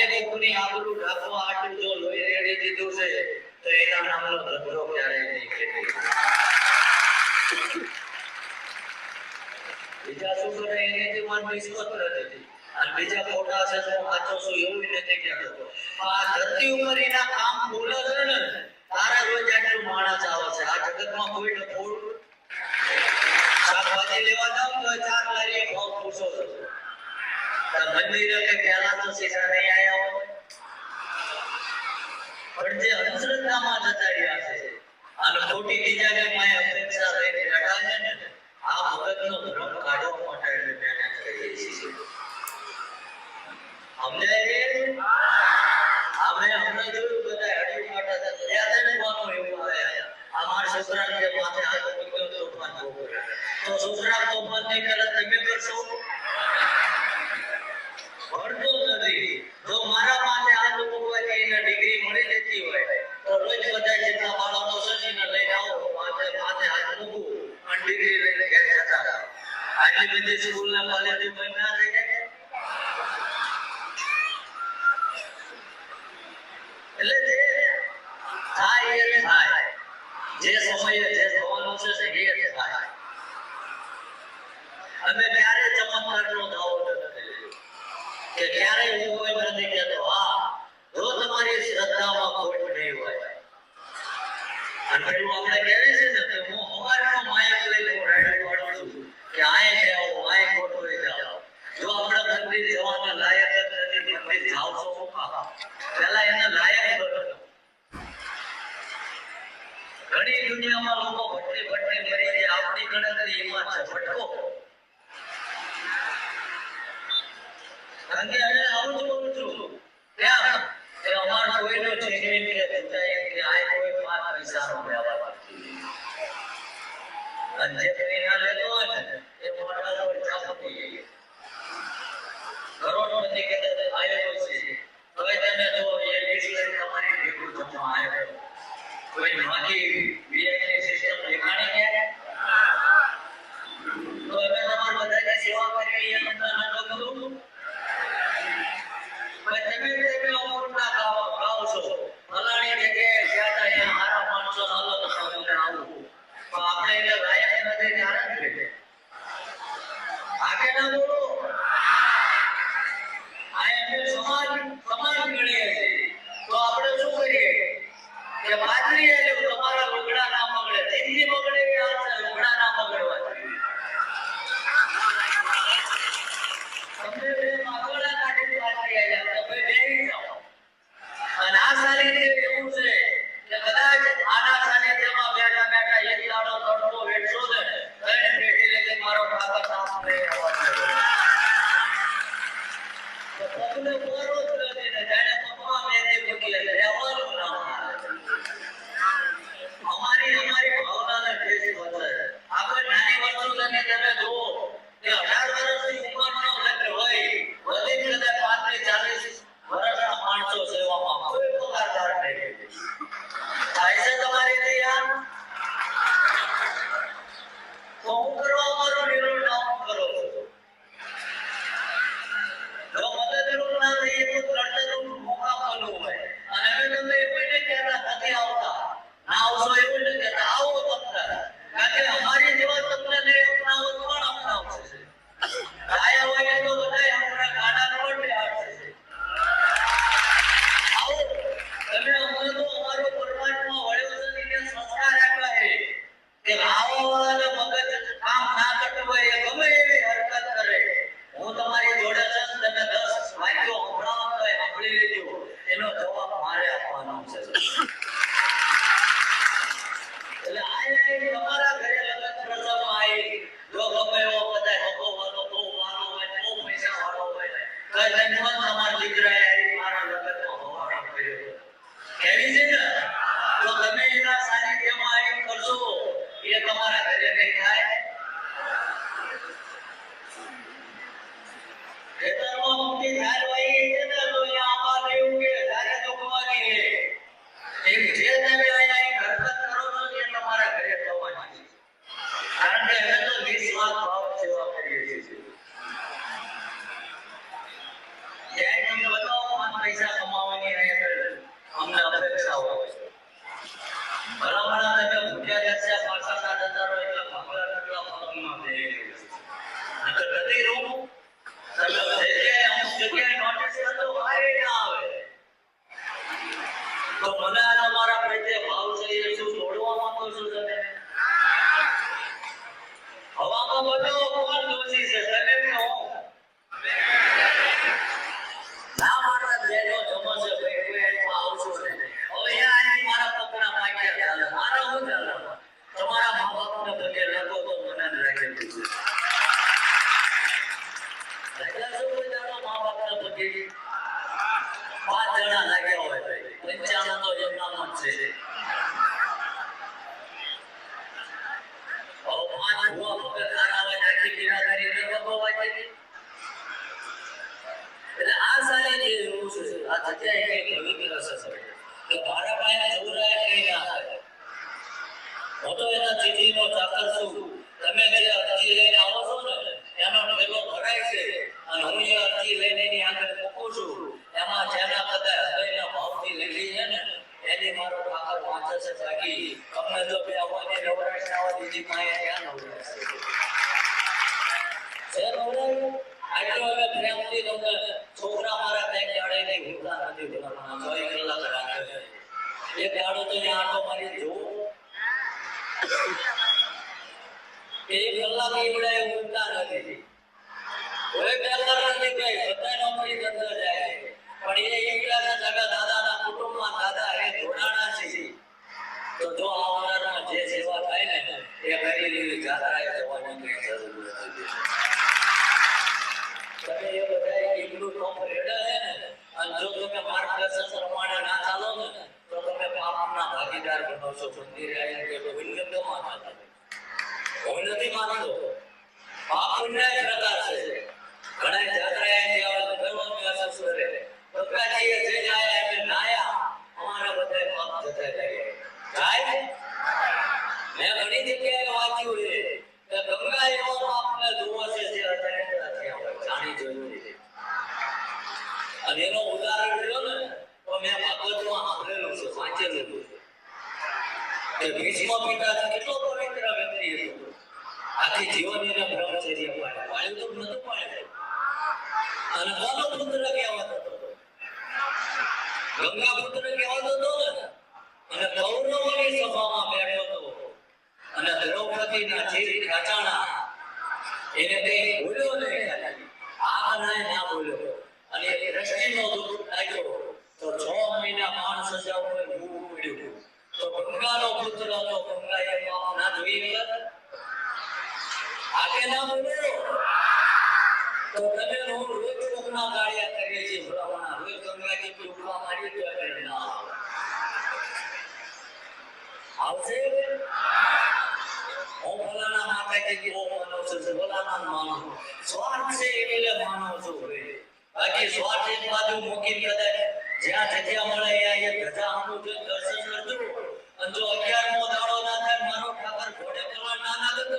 આજે આબરૂ ઢાકો આટલું જો લોહી રેડી દીધું છે, તો એના નામનો ધંધો ક્યારેય નહીં ખેતી બીજા શું કરે એને જીવન નિસ્બત નથી અને બીજા ખોટા છે તો સાચો શું એવું નથી કહેતો. આ ધરતી ઉપર એના કામ બોલે છે ને, તારા રોજ આટલું માણસ આવે છે. આ જગતમાં કોઈ ડફોડ શાકભાજી લેવા જાવ તો સમજી કે પહેલા તો શીખર નહીં આવ્યા હોય? પણ જે અંધશ્રદ્ધામાં જતા રહ્યા છે, અને ખોટી બીજા કે માય અપેક્ષા લઈને બેઠા ને, આ મગજનો ભ્રમ કાઢવા માટે એને મહેનત કરીએ છીએ એટલે જે થાય એ થાય. જે સમયે જે થવાનું છે તે એ થાય. અમે ક્યારે ચમત્કારનો દાવો કે ક્યારે હું કોઈ નથી કેતો હા જો તમારી શ્રદ્ધામાં ખોટ નહીં હોય. અને પેલું આપણે કહેવી છે ને કે હું અમારનો માયક લઈને હું રાઈડ છું કે આ દુનિયામાં લોકો ભટકે ભટકે મરી રહ્યા આપણી ગણતરી એમાં છે. ભટકો. કારણ કે હવે આવું જ બોલું છું. અને જે હોય ને, એ મોટા પર હવે તમે તમારી ભેગું થવા આવ્યો kuwi nggih biyen sesuk તો બધાના મારા પ્રત્યે ભાવ છે એ શું છોડવા માંગો છો તમે? હવામાં બધો કોણ દોષી છે. તમે સાથે પવિત્ર હશે કે મારા પાયા એવું રહે કઈ ના હું તો એના ચીઠીનો દાડો તો ત્યાં આંટો મારી જો એક કલાક એવડે ઊંઘતા નથી. કોઈ બેકાર નથી કઈ બધા નોકરી અંદર જાય. પણ એ ઈવડાના સગા દાદાના કુટુંબમાં દાદા એ જોડાણા છે. તો જો આવનારમાં જે સેવા થાય ને, એ કરી લેવી જાત્રાએ છો મંદિરે આવીને કે પુણ્ય કમાતા માનતા હું નથી માનતો પાપ પુણ્ય પ્રકાર છે ઘણા જાત્રાએ ગયા ગર્વની વ્યાસ કરે ભગવાનજીએ જે જાય એમને નાયા અમારા બધા પાપ જતા જાય જાય મેં ઘણી જગ્યાએ વાંચ્યું છે કે ગંગા એવો પાપને ધુઓ છે જે અત્યારે જાણી જોયું છે અને એનો ઉદાહરણ લ્યો ને, તો મેં ભાગવતમાં સાંભળેલું છે, વાંચેલું છે. કે ભીષ્મ હતો. આખી જીવન એને બ્રહ્મચર્ય પાડ્યું તો અને ને. દ્રૌપદીના ચીર ખાચાણા એને કઈ બોલ્યો ખાલી. આ ના બોલ્યો અને એ દ્રષ્ટિનો દુઃખ લાગ્યો તો છ મહિના માણ સજા ઉપર ભૂખ પડ્યું તો ગંગાનો પુત્ર હતો ગંગાએ પાપ ના જોઈ ગયા આગે ના બોલ્યો તો તમે હું રોજ કોકના ગાળિયા કરીએ છીએ ભલામણા રોજ ગંગાજી પર ઊભા મારી તો એને ના આવે. આવશે હું ફલાણા માતાજી હું માનું છું ફલાણા માનું છું. સ્વાર્થ છે એટલે માનું છું ભાઈ. બાકી સ્વાર્થ એક બાજુ મૂકી કદાચ જ્યાં જગ્યા મળે ત્યાં એક ધજા આમનું જો અગિયારમો દાડો ના થાય મારો ઠાકર ઘોડે કરવા ના લાગે તો